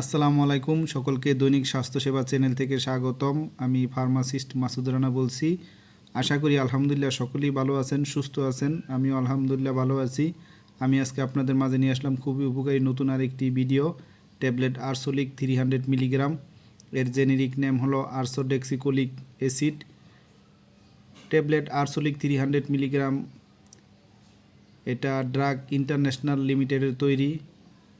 আসসালামু আলাইকুম, সকলকে দৈনিক স্বাস্থ্যসেবা চ্যানেল থেকে স্বাগতম। আমি ফার্মাসিস্ট মাসুদ রানা বলছি। আশা করি আলহামদুলিল্লাহ সকলেই ভালো আছেন, সুস্থ আছেন। আমিও আলহামদুলিল্লাহ ভালো আছি। আমি আজকে আপনাদের মাঝে নিয়ে আসলাম খুবই উপকারী নতুন আরেকটি video, tablet Ursolic three hundred milligram. এর জেনেরিক নেম হলো ursodeoxycholic acid. Tablet Ursolic three hundred milligram, এটা ড্রাগ ইন্টারন্যাশনাল লিমিটেডের তৈরি।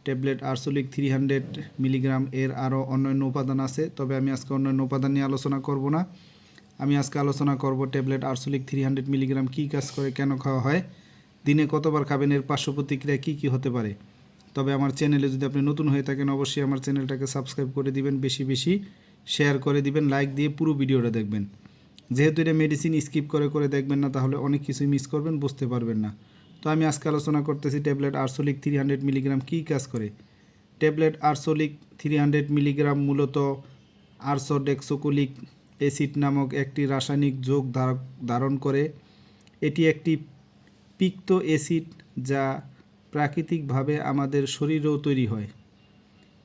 Tablet Ursolic three hundred milligram এর আরও অন্যান্য উপাদান আছে, তবে আমি আজকে অন্যান্য উপাদান নিয়ে আলোচনা করব না। আমি আজকে আলোচনা করব tablet Ursolic three hundred milligram কী কাজ করে, কেন খাওয়া হয়, দিনে কতবার খাবেন, এর পার্শ্ব প্রতিক্রিয়া কী কী হতে পারে। তবে আমার চ্যানেলে যদি আপনি নতুন হয়ে থাকেন, অবশ্যই আমার চ্যানেলটাকে সাবস্ক্রাইব করে দিবেন, বেশি বেশি শেয়ার করে দিবেন, লাইক দিয়ে পুরো ভিডিওটা দেখবেন। যেহেতু এটা মেডিসিন স্কিপ করে করে দেখবেন না, তাহলে অনেক কিছুই মিস করবেন, বুঝতে পারবেন না। তো আমি আজকে আলোচনা করতেছি tablet Ursolic three hundred milligram কী কাজ করে? Tablet Ursolic three hundred milligram মূলত আরসোডেক্সোকুলিক অ্যাসিড নামক একটি রাসায়নিক যোগ ধার- ধারণ করে। এটি একটি পিক্ত অ্যাসিড যা প্রাকৃতিকভাবে আমাদের শরীরেও তৈরি হয়।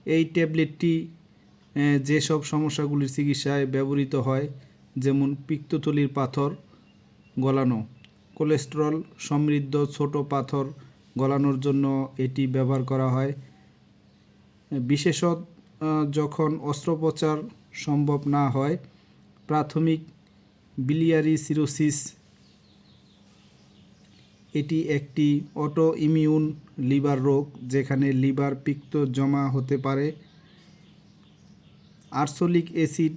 এই ট্যাবলেটটি যেসব সমস্যাগুলির চিকিৎসায় ব্যবহৃত হয়, যেমন পিত্তথলির পাথর গলানো কোলেস্টেরল সমৃদ্ধ ছোট পাথর গলানোর জন্য এটি ব্যবহার করা হয়। বিশেষত যখন অস্ত্রোপচার সম্ভব না হয়, প্রাথমিক বিলিয়ারি সিরোসিস এটি একটি অটো ইমিউন লিভার রোগ, যেখানে লিভার পিত্ত জমা হতে পারে। আরসোলিক অ্যাসিড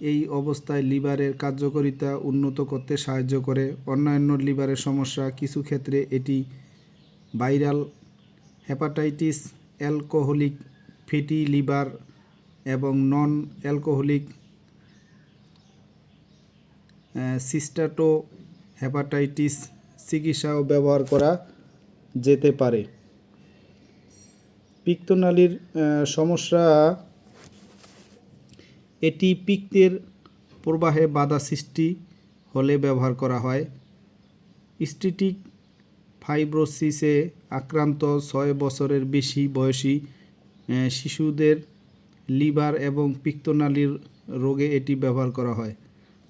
এই অবস্থায় লিভারের কার্যকারিতা উন্নত করতে সাহায্য করে। অন্যান্য লিভারের সমস্যা, কিছু ক্ষেত্রে এটি viral hepatitis, alcoholic fatty liver এবং নন অ্যালকোহলিক সিস্টাটো হেপাটাইটিস চিকিৎসাও ব্যবহার করা যেতে পারে। পিত্তনালীর সমস্যা এটি পিত্তের প্রবাহে বাধা সৃষ্টি হলে ব্যবহার করা হয়। স্ট্রিটিক ফাইব্রোসিসে আক্রান্ত ছয় বছরের বেশি বয়সী শিশুদের লিভার এবং পিত্তনালীর রোগে এটি ব্যবহার করা হয়।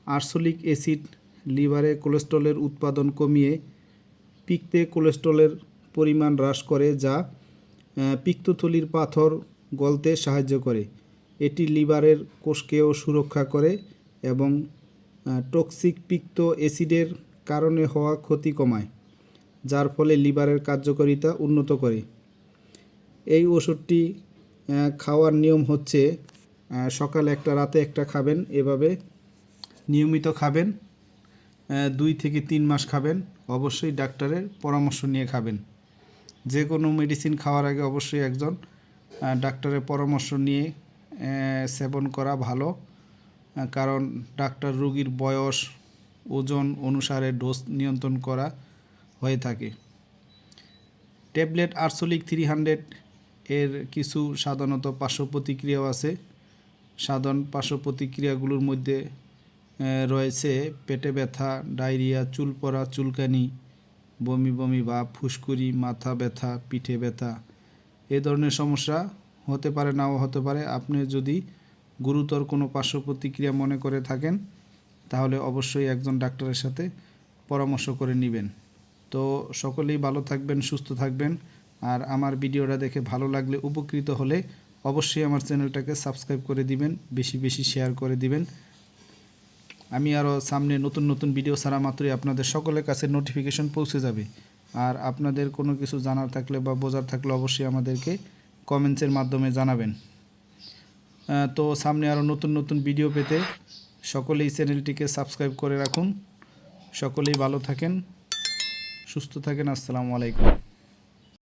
আরসোলিক অ্যাসিড লিভারে কোলেস্ট্রলের উৎপাদন কমিয়ে পিত্তে কোলেস্ট্রলের পরিমাণ হ্রাস করে, যা পিক্তথলির পাথর গলতে সাহায্য করে। এটি লিভারের কোষকেও সুরক্ষা করে এবং টক্সিক পিত্ত অ্যাসিডের কারণে হওয়া ক্ষতি কমায়, যার ফলে লিভারের কার্যকারিতা উন্নত করে। এই ওষুধটি খাওয়ার নিয়ম হচ্ছে সকালে একটা, রাতে একটা খাবেন, এভাবে নিয়মিত খাবেন দুই থেকে তিন মাস খাবেন, অবশ্যই ডাক্তারের পরামর্শ নিয়ে খাবেন। যে কোনো মেডিসিন খাওয়ার আগে অবশ্যই একজন ডাক্তারের পরামর্শ নিয়ে সেবন করা ভালো। কারণ ডাক্তার রোগীর বয়স, ওজন অনুসারে ডোজ নিয়ন্ত্রণ করা হয়ে থাকে। ট্যাবলেট আরসোলিক থ্রি হান্ড্রেড এর কিছু সাধারণত পার্শ্ব প্রতিক্রিয়াও আছে। সাধারণ পার্শ্ব প্রতিক্রিয়াগুলোর মধ্যে রয়েছে পেটে ব্যথা, ডায়রিয়া, চুল পড়া, চুলকানি, বমি বমি বা ফুসকুড়ি, মাথা ব্যথা, পিঠে ব্যথা। এ ধরনের সমস্যা হতে পারে, নাও হতে পারে, আপনি যদি গুরুতর কোনো পার্শ্ব প্রতিক্রিয়া মনে করে থাকেন, তাহলে অবশ্যই একজন ডাক্তারের সাথে পরামর্শ করে নেবেন। তো সকলেই ভালো থাকবেন, সুস্থ থাকবেন, আর আমার ভিডিওটা দেখে ভালো লাগলে, উপকৃত হলে অবশ্যই আমার চ্যানেলটাকে সাবস্ক্রাইব করে দিবেন, বেশি বেশি শেয়ার করে দিবেন। আমি আরও সামনে নতুন নতুন ভিডিও ছাড়া মাত্রই আপনাদের সকলের কাছে নোটিফিকেশন পৌঁছে যাবে। আর আপনাদের কোনো কিছু জানার থাকলে বা বোঝার থাকলে অবশ্যই আমাদেরকে কমেন্টসের মাধ্যমে জানাবেন। তো সামনে আরও নতুন নতুন ভিডিও পেতে সকলেই চ্যানেলটিকে সাবস্ক্রাইব করে রাখুন। সকলেই ভালো থাকেন, সুস্থ থাকেন, আসসালামু আলাইকুম।